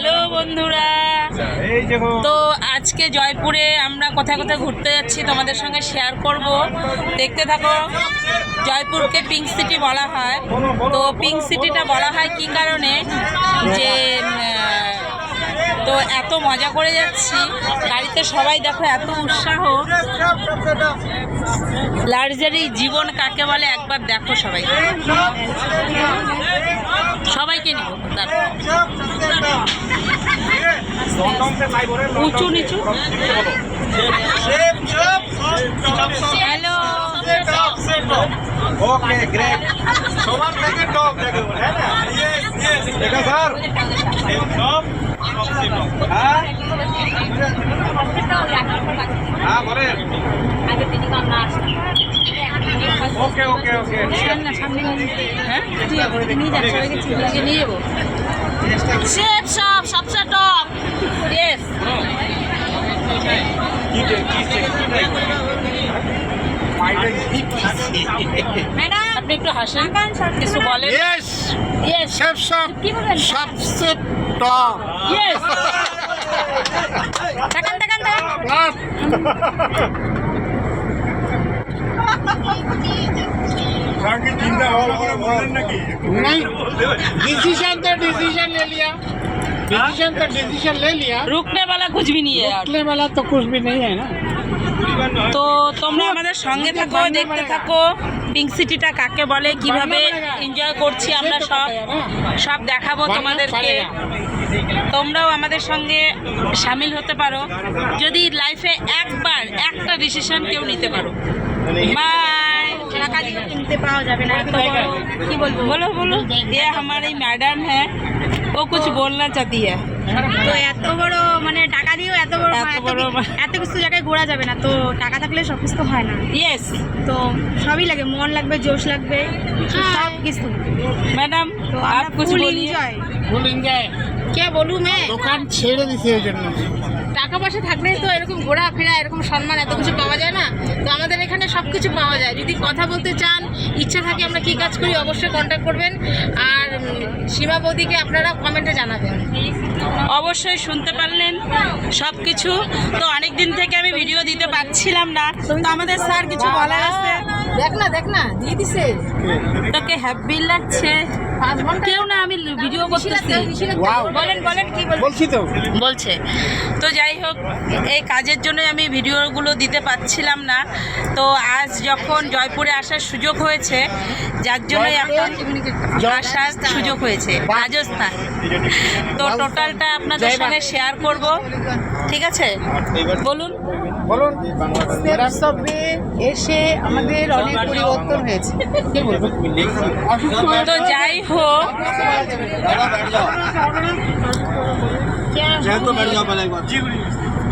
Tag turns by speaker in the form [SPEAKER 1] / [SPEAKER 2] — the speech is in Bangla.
[SPEAKER 1] হ্যালো বন্ধুরা। তো আজকে জয়পুরে আমরা কোথায় কোথায় ঘুরতে যাচ্ছি তোমাদের সঙ্গে শেয়ার করব। দেখতে থাকো, জয়পুরকে পিঙ্ক সিটি বলা হয়। তো পিঙ্ক সিটিটা বলা হয় কি কারণে? যে তো এত মজা করে যাচ্ছি। গাড়িতে সবাই দেখো এত উৎসাহ। লার্জারি জীবন কাকে বলে? একবার দেখো সবাই। সবাইকে নিব তারপর উঁচু নিচু হ্যালো
[SPEAKER 2] ওকে গ্রেট সবার থেকে টপ দেখো হ্যাঁ স্যার। হ্যাঁ? হ্যাঁ বলেন। ওকে ওকে ওকে সামনে সামনে
[SPEAKER 1] হ্যাঁ নিয়ে নিয়ে যাব। সেফ সব সবচেয়ে টপ ইয়েস কিছু বলেন? ইয়েস
[SPEAKER 2] সবচেয়ে টপ
[SPEAKER 3] नहीं डिसीजन तो डिसीजन ले लिया डिसीजन तो डिसीजन ले लिया
[SPEAKER 1] रुकने वाला कुछ भी नहीं है यार
[SPEAKER 3] रोकने वाला तो कुछ भी नहीं है ना
[SPEAKER 1] তো তোমরা আমাদের সঙ্গে থাকো দেখতে থাকো পিঙ্ক সিটিটা কাকে বলে কিভাবে এনজয় করছি আমরা সব সব দেখাবো তোমাদেরকে তোমরাও আমাদের সঙ্গে সামিল হতে পারো যদি লাইফে একবার একটা ডিসিশন কেউ নিতে পারো বাই
[SPEAKER 4] টাকা দিয়ে কিনতে পাওয়া যাবে না এত বড় কি বলবো
[SPEAKER 1] बोलो बोलो ये हमारी मैडम है वो कुछ बोलना चाहती है
[SPEAKER 4] তো এত বড় মানে টাকা দিয়েও এত বড়
[SPEAKER 1] এত
[SPEAKER 4] এত
[SPEAKER 1] বড়
[SPEAKER 4] কি- এত কিছু জায়গায় ঘোরা যাবে না তো টাকা থাকলে সব কিছু তো হয় না
[SPEAKER 1] यस
[SPEAKER 4] তো সবই লাগে মন লাগবে জোশ লাগবে সব কিছু
[SPEAKER 1] मैडम
[SPEAKER 4] তো
[SPEAKER 1] आप
[SPEAKER 4] আমরা
[SPEAKER 1] कुछ
[SPEAKER 4] ফুল
[SPEAKER 1] बोलिए
[SPEAKER 4] এনজয়
[SPEAKER 3] ভুল এনজয়
[SPEAKER 4] কে বলু মে
[SPEAKER 3] দোকান ছেড়ে দিছে এই জন্য
[SPEAKER 4] টাকা পয়সা থাকলেই তো এরকম ঘোরাফেরা এরকম সম্মান এত কিছু পাওয়া যায় না। তো আমাদের এখানে সব কিছু পাওয়া যায়। যদি কথা বলতে চান ইচ্ছা থাকে আমরা কি কাজ করি অবশ্যই কন্ট্যাক্ট করবেন। আর সীমা বৌদিকে আপনারা কমেন্টে জানাবেন।
[SPEAKER 1] অবশ্যই শুনতে পারলেন সব কিছু তো অনেক দিন থেকে আমি ভিডিও দিতে পারছিলাম না। তো আমাদের স্যার কিছু বলার আছে?
[SPEAKER 4] দেখ না দেখ না দিয়ে দিছে।
[SPEAKER 1] তোকে হ্যাপি লাগছে। কেউ না আমি ভিডিও করতেছি।
[SPEAKER 4] বলেন বলেন কি
[SPEAKER 3] বলছি তো।
[SPEAKER 1] বলছে। তো যাই হোক এই কাজের জন্য আমি ভিডিওগুলো দিতে পারছিলাম না। তো আজ যখন জয়পুরে আসার সুযোগ হয়েছে যার জন্য এখন আসার সুযোগ হয়েছে রাজস্থান। তো টোটালটা আপনাদের সঙ্গে শেয়ার করব। ঠিক আছে? বলুন।
[SPEAKER 3] বলুন।
[SPEAKER 5] সবে এসে আমাদের অনেক পরিবর্তন হয়েছে।
[SPEAKER 3] কি বলব অসুস্থ হয়ে
[SPEAKER 1] তো যাই হোক